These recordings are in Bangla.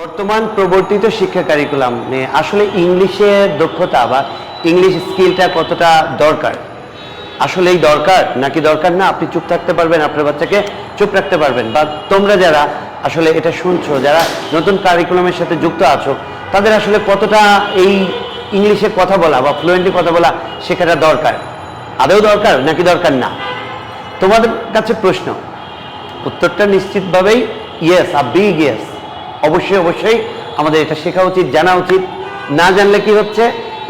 বর্তমান প্রবর্তিত শিক্ষা কারিকুলাম আসলে ইংলিশে দক্ষতা বা ইংলিশ স্কিলটা কতটা দরকার? আসলেই দরকার নাকি দরকার না? আপনি চুপ থাকতে পারবেন, আপনার বাচ্চাকে চুপ রাখতে পারবেন। বা তোমরা যারা আসলে এটা শুনছো, যারা নতুন কারিকুলামের সাথে যুক্ত আছো, তাদের আসলে কতটা এই ইংলিশে কথা বলা বা ফ্লুয়েন্টলি কথা বলা শেখাটা দরকার? আদৌ দরকার নাকি দরকার না? তোমাদের কাছে প্রশ্ন। উত্তরটা নিশ্চিতভাবেই ইয়েস আ বিগ ইয়েস অবশ্যই অবশ্যই। আমাদের এটা শেখা উচিত, জানা উচিত। না জানলে কি হচ্ছে?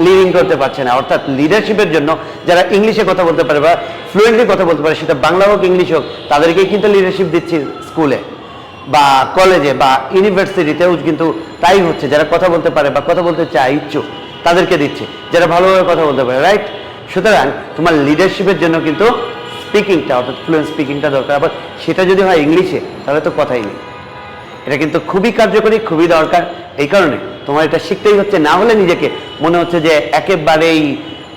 লিডিং করতে পারছে না। অর্থাৎ লিডারশিপের জন্য যারা ইংলিশে কথা বলতে পারে বা ফ্লুয়েন্টলি কথা বলতে পারে, সেটা বাংলা হোক ইংলিশ হোক, তাদেরকেই কিন্তু লিডারশিপ দিচ্ছি স্কুলে বা কলেজে বা ইউনিভার্সিটিতেও কিন্তু তাই হচ্ছে। যারা কথা বলতে পারে বা কথা বলতে চায়, ইচ্ছুক, তাদেরকে দিচ্ছে। যারা ভালোভাবে কথা বলতে পারে রাইট সুতরাং তোমার লিডারশিপের জন্য কিন্তু স্পিকিংটা অর্থাৎ ফ্লুয়েন্ট স্পিকিংটা দরকার। আবার সেটা যদি হয় ইংলিশে তাহলে তো কথাই নেই। এটা কিন্তু খুবই কার্যকরী, খুবই দরকার। এই কারণে তোমার এটা শিখতেই হচ্ছে। না হলে নিজেকে মনে হচ্ছে যে একেবারেই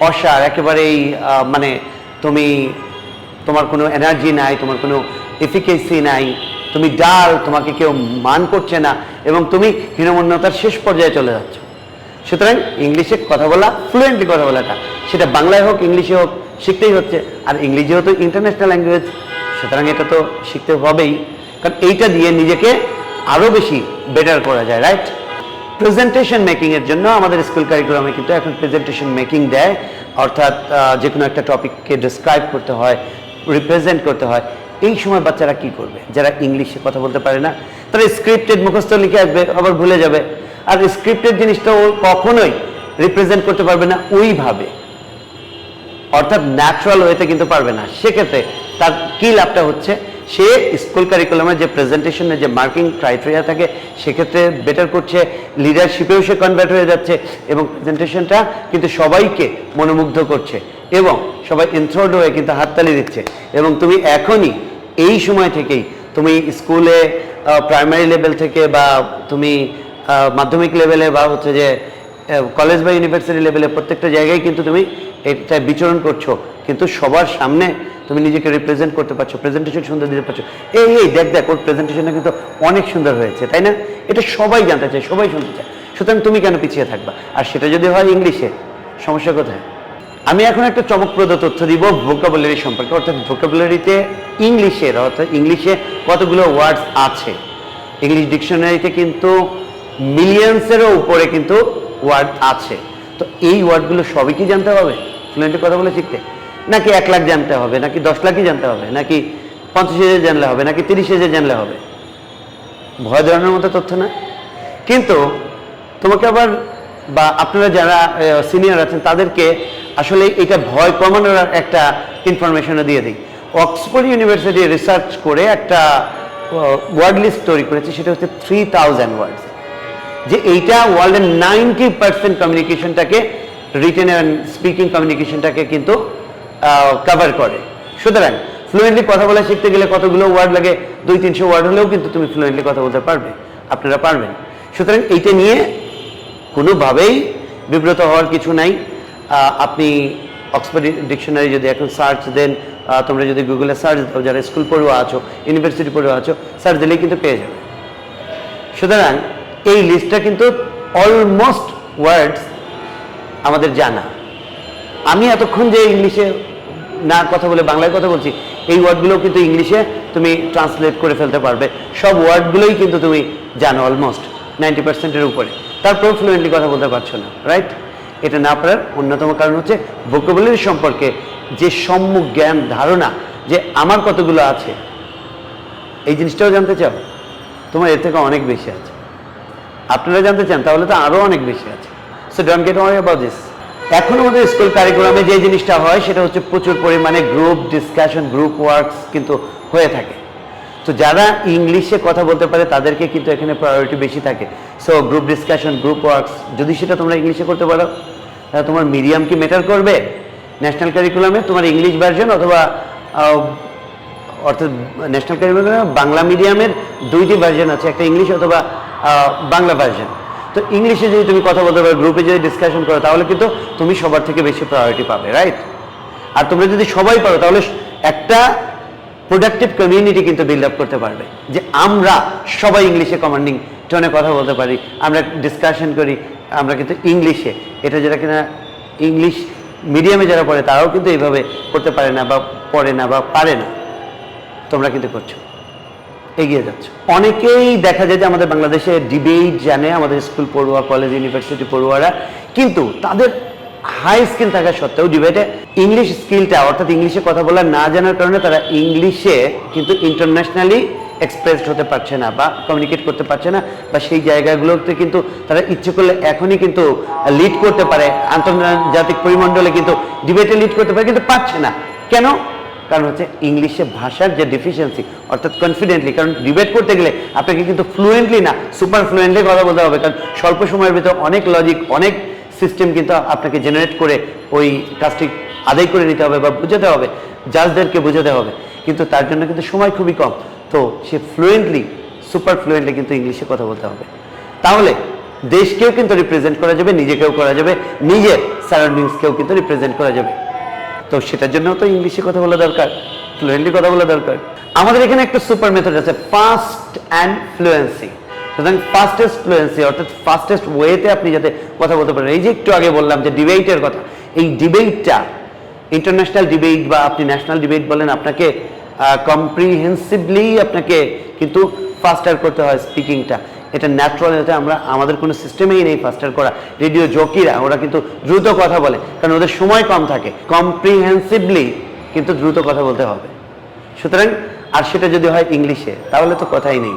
অসার, একেবারেই মানে তুমি, তোমার কোনো এনার্জি নাই, তোমার কোনো এফিকেসি নাই, তুমি ডাল তোমাকে কেউ মান করছে না, এবং তুমি হীনমন্যতার শেষ পর্যায়ে চলে যাচ্ছ। সুতরাং ইংলিশে কথা বলা ফ্লুয়েন্টলি কথা বলাটা, সেটা বাংলায় হোক, ইংলিশে হোক, শিখতেই হচ্ছে। আর ইংরেজিও তো ইন্টারন্যাশনাল ল্যাঙ্গুয়েজ সুতরাং এটা তো শিখতে হবেই। কারণ এইটা দিয়ে নিজেকে আরও বেশি বেটার করা যায় রাইট প্রেজেন্টেশন মেকিংয়ের জন্য আমাদের স্কুল কারিকুলামে কিন্তু এখন প্রেজেন্টেশন মেকিং দেয়। অর্থাৎ যে কোনো একটা টপিককে ডিসক্রাইব করতে হয় রিপ্রেজেন্ট করতে হয়। এই সময় বাচ্চারা কি করবে? যারা ইংলিশে কথা বলতে পারে না, তারা স্ক্রিপ্টেড মুখস্থ লিখে আসবে, আবার ভুলে যাবে। আর স্ক্রিপ্টেড জিনিসটা ও কখনোই রিপ্রেজেন্ট করতে পারবে না ওইভাবে। অর্থাৎ ন্যাচারাল ওয়েতে কিন্তু পারবে না। সেক্ষেত্রে তার কি লাভটা হচ্ছে? সে স্কুল কারিকুলামের যে প্রেজেন্টেশনের যে মার্কিং ক্রাইটেরিয়া থাকে, সেক্ষেত্রে বেটার করছে লিডারশিপেও সে কনভার্ট হয়ে যাচ্ছে এবং প্রেজেন্টেশনটা কিন্তু সবাইকে মনোমুগ্ধ করছে এবং সবাই এনথ্রোড হয়ে কিন্তু হাততালি দিচ্ছে। এবং তুমি এখনই এই সময় থেকেই তুমি স্কুলে প্রাইমারি লেভেল থেকে বা তুমি মাধ্যমিক লেভেলে বা হচ্ছে যে কলেজ বা ইউনিভার্সিটি লেভেলে প্রত্যেকটা জায়গায় কিন্তু তুমি এটা বিচরণ করছ। কিন্তু সবার সামনে তুমি নিজেকে রিপ্রেজেন্ট করতে পারছ প্রেজেন্টেশন সুন্দর দিতে পারছ। এই এই, দেখ দেখ, ওর প্রেজেন্টেশনটা কিন্তু অনেক সুন্দর হয়েছে, তাই না? এটা সবাই জানতে চায়, সবাই শুনতে চায়। সুতরাং তুমি কেন পিছিয়ে থাকবা? আর সেটা যদি হয় ইংলিশে, সমস্যা কোথায়? আমি এখন একটা চমকপ্রদ তথ্য দিব ভোকাবুলারি সম্পর্কে। অর্থাৎ ভোকাবুলারিতে ইংলিশের, অর্থাৎ ইংলিশে কতগুলো ওয়ার্ডস আছে? ইংলিশ ডিকশনারিতে কিন্তু মিলিয়ন্সেরও উপরে কিন্তু ওয়ার্ড আছে। তো এই ওয়ার্ডগুলো সবই কি জানতে হবে? ফ্লুয়েন্টলি কথা বলে শিখতে। নাকি এক লাখ জানতে হবে, নাকি দশ লাখই জানতে হবে, নাকি পঞ্চাশ হাজার জানলে হবে, নাকি তিরিশ হাজার জানলে হবে? ভয় ধরানোর মতো তথ্য না? কিন্তু তোমাকে আবার বা আপনারা যারা সিনিয়র আছেন, তাদেরকে আসলে এটা ভয় কমানোর একটা ইনফরমেশনও দিয়ে দিই। অক্সফোর্ড ইউনিভার্সিটি রিসার্চ করে একটা ওয়ার্ড লিস্ট তৈরি করেছে, সেটা হচ্ছে থ্রি থাউজেন্ড ওয়ার্ডস যে এইটা ওয়ার্ল্ডের নাইনটি পার্সেন্ট কমিউনিকেশনটাকে রিটেন অ্যান্ড স্পিকিং কমিউনিকেশনটাকে কিন্তু কভার করে। সুতরাং ফ্লুয়েন্টলি কথা বলা শিখতে গেলে কতগুলো ওয়ার্ড লাগে? দুই, তিনশো ওয়ার্ড হলেও কিন্তু তুমি ফ্লুয়েন্টলি কথা বলতে পারবে। আপনারা পারবেন। সুতরাং এইটা নিয়ে কোনোভাবেই বিব্রত হওয়ার কিছু নাই। আপনি অক্সফোর্ড ডিকশনারি যদি এখন সার্চ দেন তোমরা যদি গুগলে সার্চ দাও, যারা স্কুল পড়ুয়া আছো ইউনিভার্সিটি পড়ুয়া আছো সার্চ দিলেই কিন্তু পেয়ে যাবে। সুতরাং এই লিস্টটা কিন্তু অলমোস্ট ওয়ার্ডস আমাদের জানা। আমি এতক্ষণ যে ইংলিশে না কথা বলে বাংলায় কথা বলছি, এই ওয়ার্ডগুলো কিন্তু ইংলিশে তুমি ট্রান্সলেট করে ফেলতে পারবে। সব ওয়ার্ডগুলোই কিন্তু তুমি জানো অলমোস্ট নাইনটি পার্সেন্টের উপরে। তারপরেও ফ্লুয়েন্টলি কথা বলতে পারছ না রাইট এটা না পারার অন্যতম কারণ হচ্ছে ভোকাবুলারি সম্পর্কে যে সম্মুখ জ্ঞান, ধারণা, যে আমার কতগুলো আছে, এই জিনিসটাও জানতে চাও? তোমার এর থেকে অনেক বেশি আছে। আপনারা জানতে চান, তাহলে তো আরও অনেক বেশি আছে। So don't get worry about this এখন আমাদের স্কুল কারিকুলামে যে জিনিসটা হয়, সেটা হচ্ছে প্রচুর পরিমাণে গ্রুপ ডিসকাশন গ্রুপ ওয়ার্কস কিন্তু হয়ে থাকে। তো যারা ইংলিশে কথা বলতে পারে, তাদেরকে কিন্তু এখানে প্রায়োরিটি বেশি থাকে। So group discussion group works যদি সেটা তোমরা ইংলিশে করতে পারো, তাহলে তোমার মিডিয়াম কি ম্যাটার করবে? ন্যাশনাল কারিকুলামে তোমার ইংলিশ ভার্জন অথবা অর্থাৎ ন্যাশনাল কারিকুলামে বাংলা মিডিয়ামের দুইটি ভার্জন আছে, একটা ইংলিশ অথবা বাংলা ভার্সন তো ইংলিশে যদি তুমি কথা বলতে পারো গ্রুপে যদি ডিসকাশন করো, তাহলে কিন্তু তুমি সবার থেকে বেশি প্রায়োরিটি পাবে রাইট আর তোমরা যদি সবাই পারো, তাহলে একটা প্রোডাক্টিভ কমিউনিটি কিন্তু বিল্ড আপ করতে পারবে, যে আমরা সবাই ইংলিশে কমান্ডিং টোনে কথা বলতে পারি, আমরা ডিসকাশন করি, আমরা কিন্তু ইংলিশে। এটা যেটা কিনা ইংলিশ মিডিয়ামে যারা পড়ে, তারাও কিন্তু এইভাবে করতে পারে না বা পড়ে না বা পারে না। তোমরা কিন্তু করছ। এগিয়ে যাচ্ছে। অনেকেই দেখা যায় যে আমাদের বাংলাদেশে ডিবেট জানে, আমাদের স্কুল পড়ুয়া কলেজ ইউনিভার্সিটি পড়ুয়ারা, কিন্তু তাদের হাই স্কিল থাকা সত্ত্বেও ডিবেটে ইংলিশ স্কিলটা অর্থাৎ ইংলিশে কথা বলা না জানার কারণে তারা ইংলিশে কিন্তু ইন্টারন্যাশনালি এক্সপ্রেসড হতে পারছে না বা কমিউনিকেট করতে পারছে না বা সেই জায়গাগুলোতে কিন্তু তারা ইচ্ছে করলে এখনই কিন্তু লিড করতে পারে। আন্তর্জাতিক পরিমণ্ডলে কিন্তু ডিবেটে লিড করতে পারে, কিন্তু পারছে না। কেন? কারণ হচ্ছে ইংলিশে ভাষার যে ডিফিসিয়েন্সি অর্থাৎ কনফিডেন্টলি কারণ ডিবেট করতে গেলে আপনাকে কিন্তু ফ্লুয়েন্টলি না সুপার ফ্লুয়েন্টলি কথা বলতে হবে, কারণ স্বল্প সময়ের ভিতর অনেক লজিক অনেক সিস্টেম কিন্তু আপনাকে জেনারেট করে ওই কাজটি আদায় করে নিতে হবে বা বোঝাতে হবে জাজদেরকে বোঝাতে হবে। কিন্তু তার জন্য কিন্তু সময় খুবই কম। তো সে ফ্লুয়েন্টলি সুপার ফ্লুয়েন্টলি কিন্তু ইংলিশে কথা বলতে হবে। তাহলে দেশকেও কিন্তু রিপ্রেজেন্ট করা যাবে, নিজেকেও করা যাবে, নিজের সারাউন্ডিংসকেও কিন্তু রিপ্রেজেন্ট করা যাবে। তো সেটার জন্য তো ইংলিশে কথা বলা দরকার ফ্লুয়েন্টলি কথা বলা দরকার। আমাদের এখানে একটা সুপার মেথড আছে ফাস্ট অ্যান্ড ফ্লুয়েন্সি সুতরাং ফাস্টেস্ট ফ্লুয়েন্সি অর্থাৎ ফাস্টেস্ট ওয়েতে আপনি যাতে কথা বলতে পারেন। এই যে একটু আগে বললাম যে ডিবেটের কথা, এই ডিবেটটা ইন্টারন্যাশনাল ডিবেট বা আপনি ন্যাশনাল ডিবেট বলেন, আপনাকে কম্প্রিহেন্সিভলি আপনাকে কিন্তু ফাস্টার করতে হয় স্পিকিংটা এটা ন্যাচারাল এটা আমরা, আমাদের কোনো সিস্টেমেই নেই ফাস্টার করা। রেডিও জকিরা ওরা কিন্তু দ্রুত কথা বলে, কারণ ওদের সময় কম থাকে কম্প্রিহেন্সিভলি কিন্তু দ্রুত কথা বলতে হবে। সুতরাং, আর সেটা যদি হয় ইংলিশে তাহলে তো কথাই নেই।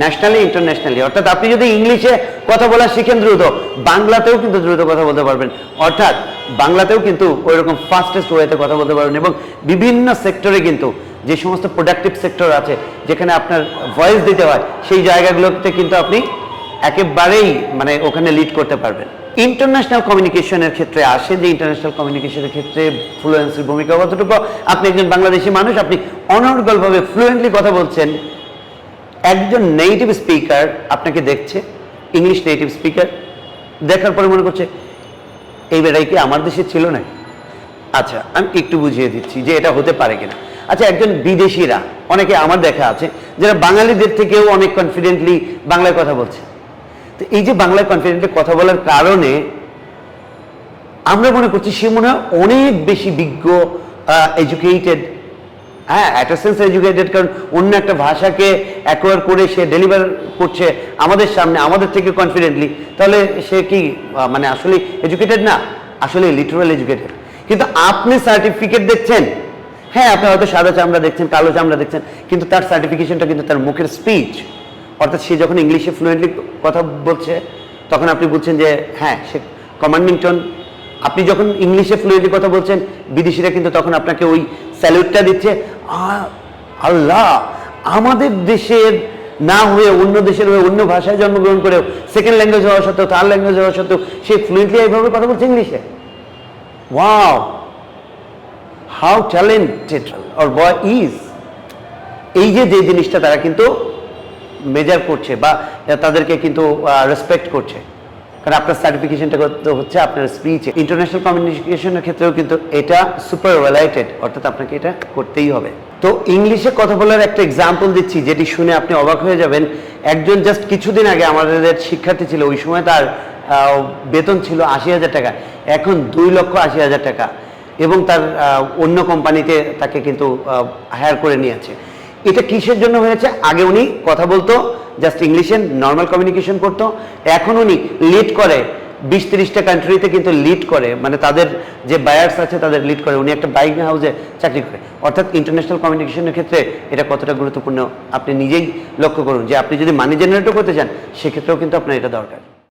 ন্যাশনালি ইন্টারন্যাশনালি অর্থাৎ আপনি যদি ইংলিশে কথা বলা শিখেন দ্রুত, বাংলাতেও কিন্তু দ্রুত কথা বলতে পারবেন। অর্থাৎ, বাংলাতেও কিন্তু ওই রকম ফাস্টেস্ট ওয়েতে কথা বলতে পারবেন এবং বিভিন্ন সেক্টরে কিন্তু যে সমস্ত প্রোডাক্টিভ সেক্টর আছে, যেখানে আপনার ভয়েস দিতে হয়, সেই জায়গাগুলোতে কিন্তু আপনি একেবারেই মানে ওখানে লিড করতে পারবেন। ইন্টারন্যাশনাল কমিউনিকেশনের ক্ষেত্রে আসে, যে ইন্টারন্যাশনাল কমিউনিকেশনের ক্ষেত্রে ফ্লুয়েন্সির ভূমিকা কতটুকু, আপনি একজন বাংলাদেশি মানুষ, আপনি অনর্গলভাবে ফ্লুয়েন্টলি কথা বলছেন, একজন নেটিভ স্পিকার আপনাকে দেখছে ইংলিশ নেটিভ স্পিকার দেখার পরে মনে করছে, এই বেটাই কি আমার দেশে ছিল না আচ্ছা আমি একটু বুঝিয়ে দিচ্ছি যে এটা হতে পারে কিনা। আচ্ছা একজন বিদেশিরা, অনেকে আমার দেখা আছে, যারা বাঙালিদের থেকেও অনেক কনফিডেন্টলি বাংলায় কথা বলছে। তো এই যে বাংলায় কনফিডেন্টলি কথা বলার কারণে আমরা মনে করছি সে মনে হয় অনেক বেশি বিজ্ঞ এডুকেটেড হ্যাঁ একটা সেন্স এডুকেটেড কারণ অন্য একটা ভাষাকে অ্যাকোয়ার করে সে ডেলিভার করছে আমাদের সামনে, আমাদের থেকে কনফিডেন্টলি তাহলে সে কি মানে আসলে এডুকেটেড না? আসলে লিটারাল এডুকেটেড কিন্তু আপনি সার্টিফিকেট দেখছেন হ্যাঁ আপনি হয়তো সাদা চামড়া দেখছেন, কালো চামড়া দেখছেন, কিন্তু তার সার্টিফিকেশনটা কিন্তু তার মুখের স্পিচ অর্থাৎ সে যখন ইংলিশে ফ্লুয়েন্টলি কথা বলছে, তখন আপনি বলছেন যে হ্যাঁ সে কমান্ডিং টোন আপনি যখন ইংলিশে ফ্লুয়েন্টলি কথা বলছেন, বিদেশিরা কিন্তু তখন আপনাকে ওই স্যালুটটা দিচ্ছে আল্লাহ, আমাদের দেশের না হয়ে অন্য দেশের হয়ে অন্য ভাষায় জন্মগ্রহণ করেও সেকেন্ড ল্যাঙ্গুয়েজ হওয়া সত্ত্বেও থার্ড ল্যাঙ্গুয়েজ হওয়া সত্ত্বেও সে ফ্লুয়েন্টলি এইভাবে কথা বলছে ইংলিশে? Wow how talented our boy is. এই যে যে জিনিসটা তারা কিন্তু মেজার করছে বা তাদেরকে কিন্তু রেসপেক্ট করছে। কারণ আপনার সার্টিফিকেশনটা হচ্ছে আপনার স্পিচে ইন্টারন্যাশনাল কমিউনিকেশনের ক্ষেত্রেও কিন্তু এটা সুপার রিলেটেড অর্থাৎ আপনাকে এটা করতেই হবে। তো ইংলিশে কথা বলার একটা এক্সাম্পল দিচ্ছি, যেটি শুনে আপনি অবাক হয়ে যাবেন। একজন জাস্ট কিছুদিন আগে আমাদের শিক্ষার্থী ছিল, ওই সময় তার বেতন ছিল আশি হাজার টাকা। এখন দুই লক্ষ আশি হাজার টাকা। এবং তার অন্য কোম্পানিতে তাকে কিন্তু হায়ার করে নিয়েছে। এটা কিসের জন্য হয়েছে? আগে উনি কথা বলতো জাস্ট ইংলিশে নর্মাল কমিউনিকেশন করতো। এখন উনি লিড করে বিশ তিরিশটা কান্ট্রিতে কিন্তু লিড করে। মানে তাদের যে বায়ার্স আছে, তাদের লিড করে। উনি একটা বাইক হাউসে চাকরি করে। অর্থাৎ ইন্টারন্যাশনাল কমিউনিকেশনের ক্ষেত্রে এটা কতটা গুরুত্বপূর্ণ, আপনি নিজেই লক্ষ্য করুন। যে আপনি যদি মানি জেনারেটও করতে চান, সেক্ষেত্রেও কিন্তু আপনার এটা দরকার।